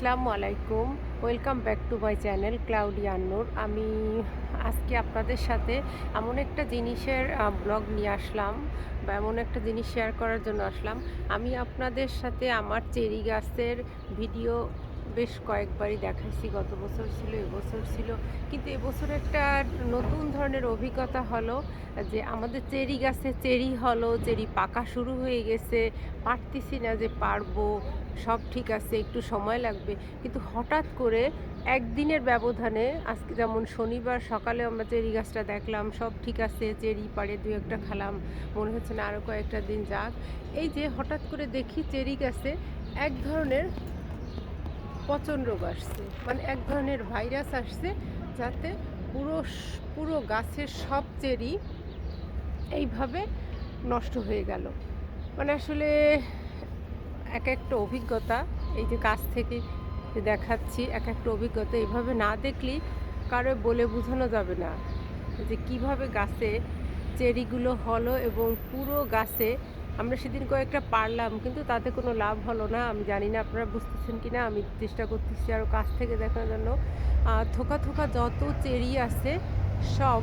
আসসালামু আলাইকুম। Welcome back to my channel ক্লাউডিয়ান্নুর আমি আজকে আপনাদের সাথে এমন একটা জিনিসের ব্লগ নিয়ে আসলাম বা এমন একটা জিনিস শেয়ার করার জন্য আসলাম। আমি আপনাদের সাথে আমার চেরি গাছের ভিডিও বেশ কয়েকবারই দেখাইছি। গত বছর ছিল এবছর ছিল। কিন্তু এবছর একটা নতুন ধরনের অভিজ্ঞতা হলো যে আমাদের চেরি গাছে চেরি হলো, চেরি পাকা শুরু হয়ে গেছে। পারতেছি না যে পারব সব ঠিক আছে, একটু সময় লাগবে। কিন্তু হঠাৎ করে একদিনের ব্যবধানে আজকে যেমন শনিবার সকালে আমরা চেরি গাছটা দেখলাম, সব ঠিক আছে, চেরি পাড়ে দু একটা খালাম, মনে হচ্ছে না আরও কয়েকটা দিন যাক। এই যে হঠাৎ করে দেখি চেরি গাছে এক ধরনের পচন রোগ আসছে মানে এক ধরনের ভাইরাস আসছে, যাতে পুরো পুরো গাছের সব চেরি এইভাবে নষ্ট হয়ে গেল। মানে আসলে এক একটা অভিজ্ঞতা এই যে কাছ থেকে দেখাচ্ছি এক একটা অভিজ্ঞতা এইভাবে না দেখলেই কারও বলে বোঝানো যাবে না যে কীভাবে গাছে চেরিগুলো হলো এবং পুরো গাছে আমরা সেদিন কয়েকটা পারলাম, কিন্তু তাতে কোনো লাভ হলো না। আমি জানি না আপনারা বুঝতেছেন কি না, আমি চেষ্টা করতেছি আরও কাছ থেকে দেখানোর জন্য। থোকা থোকা যত চেরি আছে সব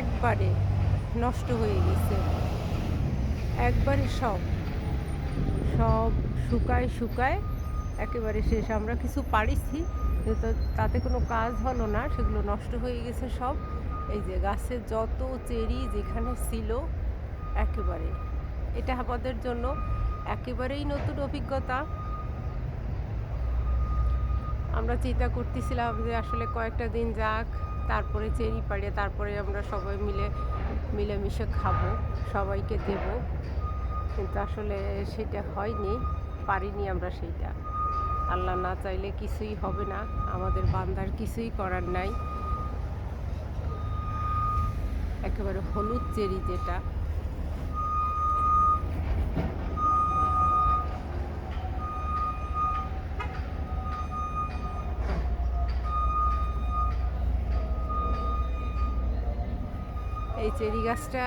একবারে নষ্ট হয়ে গেছে। একবারে সব। সব শুকায় শুকায়, একেবারে শেষ। আমরা কিছু পারিছি, কিন্তু তাতে কোনো কাজ হলো না, সেগুলো নষ্ট হয়ে গেছে সব। এই যে গাছের যত চেরি যেখানে ছিল, একেবারে। এটা আমাদের জন্য একেবারেই নতুন অভিজ্ঞতা। আমরা চিন্তা করতেছিলাম যে আসলে কয়েকটা দিন যাক, তারপরে চেরি পাড়ে তারপরে আমরা সবাই মিলে মিলেমিশে খাব, সবাইকে দেব। কিন্তু আসলে সেটা হয়নি, পারিনি আমরা সেইটা আল্লাহ না চাইলে কিছুই হবে না, আমাদের বান্দার কিছুই করার নাই। একেবারে হলুদ চেরি যেটা। এই চেরি গাছটা,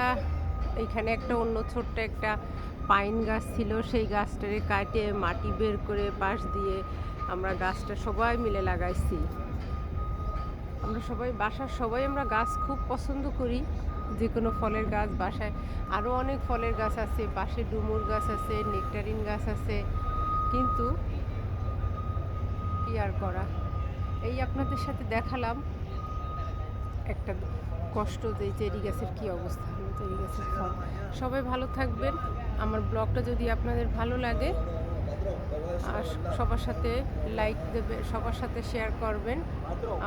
এইখানে একটা অন্য ছোট্ট একটা পাইন গাছ ছিল, সেই গাছটারে কাটে মাটি বের করে পাশ দিয়ে আমরা গাছটা সবাই মিলে লাগাইছি। আমরা সবাই, বাসার সবাই আমরা গাছ খুব পছন্দ করি। যে কোনো ফলের গাছ, বাসায় আরও অনেক ফলের গাছ আছে, পাশে ডুমুর গাছ আছে, নেকটারিন গাছ আছে। কিন্তু কি আর করা? এই আপনাদের সাথে দেখালাম একটা কষ্ট যে চেরি গাছের কী অবস্থা, হলো চেরি গাছের ফল। সবাই ভালো থাকবেন। আমার ব্লগটা যদি আপনাদের ভালো লাগে, আর সবার সাথে লাইক দেবে, সবার সাথে শেয়ার করবেন,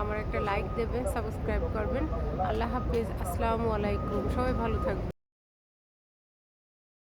আমার একটা লাইক দেবেন সাবস্ক্রাইব করবেন। আল্লাহ হাফিজ, আসসালামু আলাইকুম। সবাই ভালো থাকবেন।